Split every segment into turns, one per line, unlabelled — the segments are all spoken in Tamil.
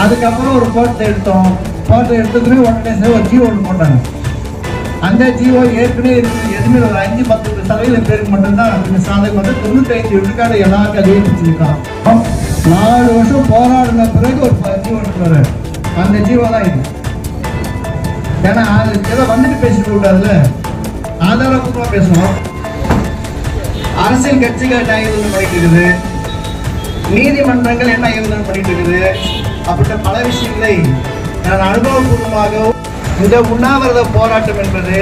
அதுக்கப்புறம் ஒரு போட்டோ எடுத்தோம். போட்டோ எடுத்ததுமே உடனே சரி ஒரு ஜியோ ஒன்று போட்டாங்க. அந்த ஜியோ ஏற்கனவே இருக்குது எதுவுமே ஒரு அஞ்சு பத்து சதவீதம் பேருக்கு மட்டும்தான் இந்த சாதகம் வந்து தொண்ணூற்றி விழுக்காடு எல்லாருக்கும் அதே பிடிச்சிருக்கான் நாலு வருஷம் போராடின பிறகு ஒரு ப- ஜீவோ அந்த ஜீவோ தான் இது. ஏன்னா அது ஏதோ வந்துட்டு பேசிட்டு கூடாதுல்ல ஆதாரபூர்வமா பேசணும் அரசியல் கட்சிகள் என்ன ஏதுன்னு பண்ணிட்டு இருக்குது. நீதிமன்றங்கள் என்ன ஏதுன்னு பண்ணிட்டு இருக்குது? அப்படின்ற பல விஷயங்களை நான் அனுபவபூர்வமாக இந்த உண்ணாவிரத போராட்டம் என்பது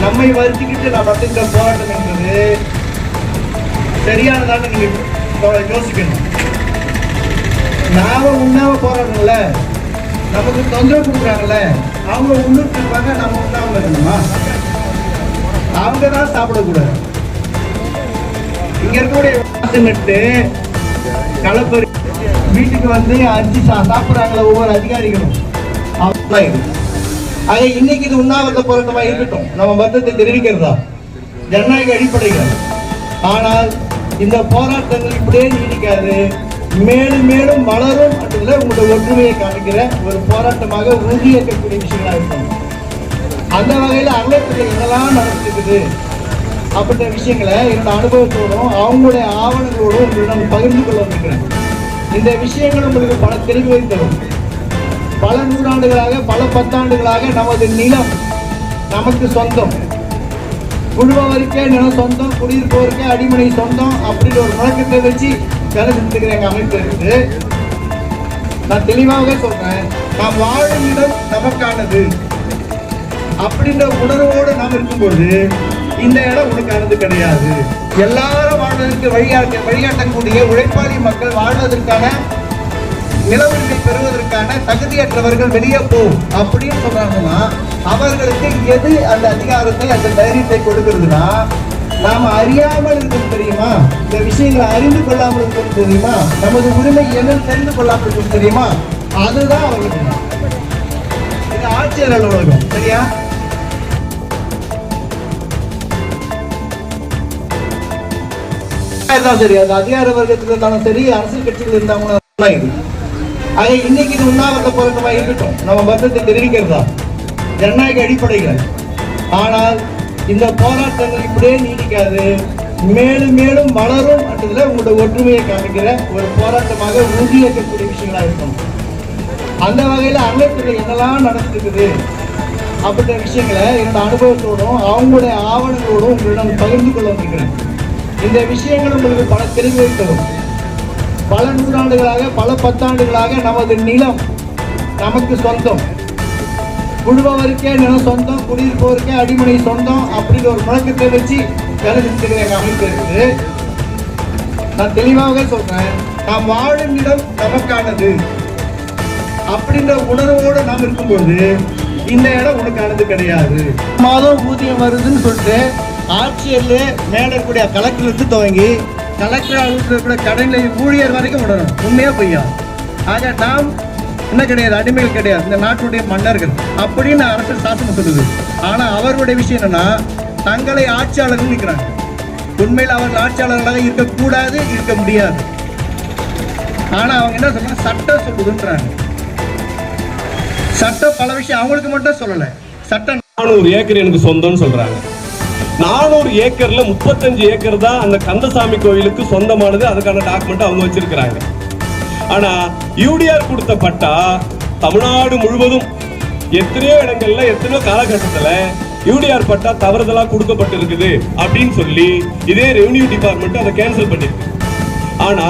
நம்மை வருத்திக்கிட்டு நான் நடத்துகிற போராட்டம் என்பது சரியானதான்னு நீங்கள் யோசிக்கணும். நாம உண்ணாம போறாங்கல்ல நமக்கு தொந்தரவு கொடுக்குறாங்கல்ல அவங்க உண்ணுட்டு இருப்பாங்க நம்ம உண்ணாம இருக்கணுமா? அவங்க தான் சாப்பிடக்கூடாது இங்க இருக்கக்கூடிய கலப்பறி வீட்டுக்கு வந்து அரிசி சா சாப்பிட்றாங்களே ஒவ்வொரு அதிகாரிகளும். அப்படிலாம் இது. ஆக இன்னைக்கு இது உண்ணாவிரத போராட்டமாக இருக்கட்டும். நம்ம மதத்தை தெரிவிக்கிறதா? ஜனநாயக அடிப்படைகள். ஆனால் இந்த போராட்டங்கள் இப்படியே நீடிக்காது. மேலும் மேலும் வளரும் அப்படின்ற உங்களுடைய ஒற்றுமையை காமிக்கிற ஒரு போராட்டமாக உறுதியேற்கக்கூடிய விஷயங்களாக இருக்கும். அந்த வகையில் அறநிலையத்தில் என்னெல்லாம் நடந்துருக்குது? அப்படின்ற விஷயங்களை என்னோட அனுபவத்தோடும் அவங்களுடைய ஆவணங்களோடும் உங்களிடம் பகிர்ந்து கொள்ள வந்திருக்கிறேன் இந்த விஷயங்கள் உங்களுக்கு பல தெளிவை தரும். பல நூறாண்டுகளாக பல பத்தாண்டுகளாக நமது நிலம் நமக்கு சொந்தம். குழுவவருக்கே நிலம் சொந்தம் குடியிருப்பவருக்கே அடிமனை சொந்தம் அப்படின்ற ஒரு முழக்கத்தை வச்சு வேலை செஞ்சுக்கிற எங்கள் அமைப்பு இருக்குது. நான் தெளிவாக சொல்றேன் நாம் வாழும் இடம் நமக்கானது அப்படின்ற உணர்வோடு நாம் இருக்கும்போது இந்த இடம் உனக்கானது கிடையாது. எல்லாரும் வாழ்வதற்கு வழிகாட்ட வழிகாட்டக்கூடிய உழைப்பாளி மக்கள் வாழ்வதற்கான நில பெறுவதற்கான தகுதியற்றவர்கள் வெளியே போ அப்படின்னு சொல்றாங்கன்னா அவர்களுக்கு எது அந்த அதிகாரத்தை அந்த தைரியத்தை கொடுக்கிறதுனா நாம் அறியாமல் இருக்கிறது தெரியுமா? இந்த விஷயங்களை அறிந்து கொள்ளாமல் இருக்கிறது தெரியுமா? நமது உரிமை என்னன்னு தெரிந்து கொள்ளாமல் இருக்கிறது தெரியுமா? அதுதான் அவர்களுக்கு. இது ஆட்சியர் அலுவலகம் சரியா? இருந்தாலும் சரி. அது அதிகார வர்க்கத்தில் இருந்தாலும் சரி அரசியல் கட்சியில் இருந்தாலும் இது. ஆக இன்னைக்கு இது உண்ணாவிரத போராட்டமாக இருக்கட்டும். நம்ம வருத்தத்தை தெரிவிக்கிறதா? ஜனநாயக அடிப்படைகள். ஆனால் இந்த போராட்டங்கள் இப்படியே நீடிக்காது. மேலும் மேலும் வளரும் என்றதுல உங்களோட ஒற்றுமையை காமிக்கிற ஒரு போராட்டமாக உறுதியேற்கக்கூடிய விஷயங்களா இருக்கும் அந்த வகையில் அறநிலையத்தில் என்னெல்லாம் நடந்துருக்குது? அப்படின்ற விஷயங்களை என்னோட அனுபவத்தோடும் அவங்களுடைய ஆவணங்களோடும் உங்களிடம் பகிர்ந்து கொள்ள வந்திருக்கிறேன் இந்த விஷயங்கள் உங்களுக்கு பல தெளிவை தரும் பல நூறாண்டுகளாக பல பத்தாண்டுகளாக நமது நிலம் நமக்கு சொந்தம். குழுவவருக்கே நிலம் சொந்தம் குடியிருப்பவருக்கே அடிமனை சொந்தம் அப்படின்ற ஒரு முழக்கத்தை வச்சு வேலை எங்கள் அமைப்பு இருக்குது நான் தெளிவாக சொல்றேன் நாம் வாழும் இடம் நமக்கானது அப்படின்ற உணர்வோடு நாம் இருக்கும்போது இந்த இடம் உனக்கானது கிடையாது. மாதம் ஊதியம் வருதுன்னு சொல்லிட்டு ஆட்சியர்ல மேலே இருக்கக்கூடிய கலெக்டர் துவங்கி கலெக்டர் அலுவலகத்தில் இருக்கிற கடைநிலை ஊழியர் வரைக்கும் விடணும். உண்மையா பொய்யா? ஆக நாம் என்ன கிடையாது? அடிமைகள் கிடையாது. இந்த நாட்டுடைய மன்னர்கள். அப்படின்னு அரசு சாசனம் சொல்லுது. ஆனா அவர்களுடைய விஷயம் என்னன்னா தங்களை ஆட்சியாளர்கள் நிற்கிறாங்க உண்மையில் அவர்கள் ஆட்சியாளர்களாக இருக்கக்கூடாது இருக்க முடியாது. ஆனா அவங்க என்ன சொல்றாங்க? சட்டம் சொல்லுதுன்றாங்க. சட்டம் பல விஷயம் அவங்களுக்கு மட்டும் சொல்லலை. சட்டம்
நானூறு ஏக்கர் எனக்கு சொந்தம்னு சொல்றாங்க. நானூறு ஏக்கர்ல முப்பத்தஞ்சு ஏக்கர் தான் அந்த கந்தசாமி கோயிலுக்கு சொந்தமானது. அதுக்கான டாக்குமெண்ட் அவங்க வச்சிருக்கிறாங்க. ஆனா யூடிஆர் கொடுத்த பட்டா தமிழ்நாடு முழுவதும் எத்தனையோ இடங்கள்ல எத்தனையோ காலகட்டத்துல யூடிஆர் பட்டா தவறுதலா கொடுக்கப்பட்டிருக்குது அப்படின்னு சொல்லி இதே ரெவன்யூ டிபார்ட்மெண்ட் அதை கேன்சல் பண்ணிருக்கு. ஆனா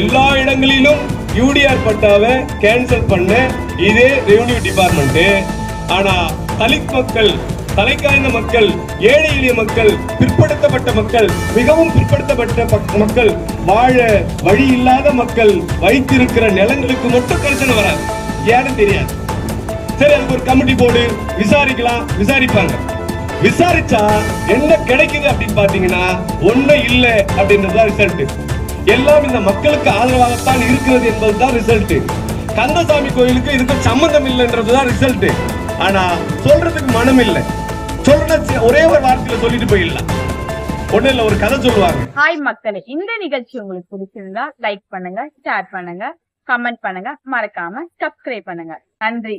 எல்லா இடங்களிலும் யூடிஆர் பட்டாவை கேன்சல் பண்ண இதே ரெவன்யூ டிபார்ட்மெண்ட் ஆனா தலித் மக்கள் தலைக்காய்ந்த மக்கள் ஏழை எளிய மக்கள் பிற்படுத்தப்பட்ட மக்கள் மிகவும் பிற்படுத்தப்பட்ட மக்கள் வாழ வழி இல்லாத மக்கள் வைத்திருக்கிற நிலங்களுக்கு மட்டும் பிரச்சனை வராது. ஏன்னு தெரியாது. சரி அதுக்கு ஒரு கமிட்டி போர்டு விசாரிக்கலாம். விசாரிப்பாங்க. விசாரிச்சா என்ன கிடைக்குது அப்படின்னு பாத்தீங்கன்னா ஒண்ணு இல்ல அப்படின்றதுதான் ரிசல்ட் எல்லாம் இந்த மக்களுக்கு ஆதரவாகத்தான் இருக்கிறது என்பதுதான் ரிசல்ட் கந்தசாமி கோயிலுக்கு இதுக்கு சம்பந்தம் இல்லைன்றதுதான் ரிசல்ட் ஆனா சொல்றதுக்கு மனம் இல்லை சொன்ன ஒரே ஒரு வார்த்தையில சொல்லிட்டு போயிடலாம். ஒண்ணு இல்ல ஒரு கதை சொல்லுவாங்க.
ஹாய் மக்களே. இந்த நிகழ்ச்சி உங்களுக்கு பிடிச்சிருந்தா லைக் பண்ணுங்க ஷேர் பண்ணுங்க கமெண்ட் பண்ணுங்க மறக்காம சப்ஸ்கிரைப் பண்ணுங்க. நன்றி.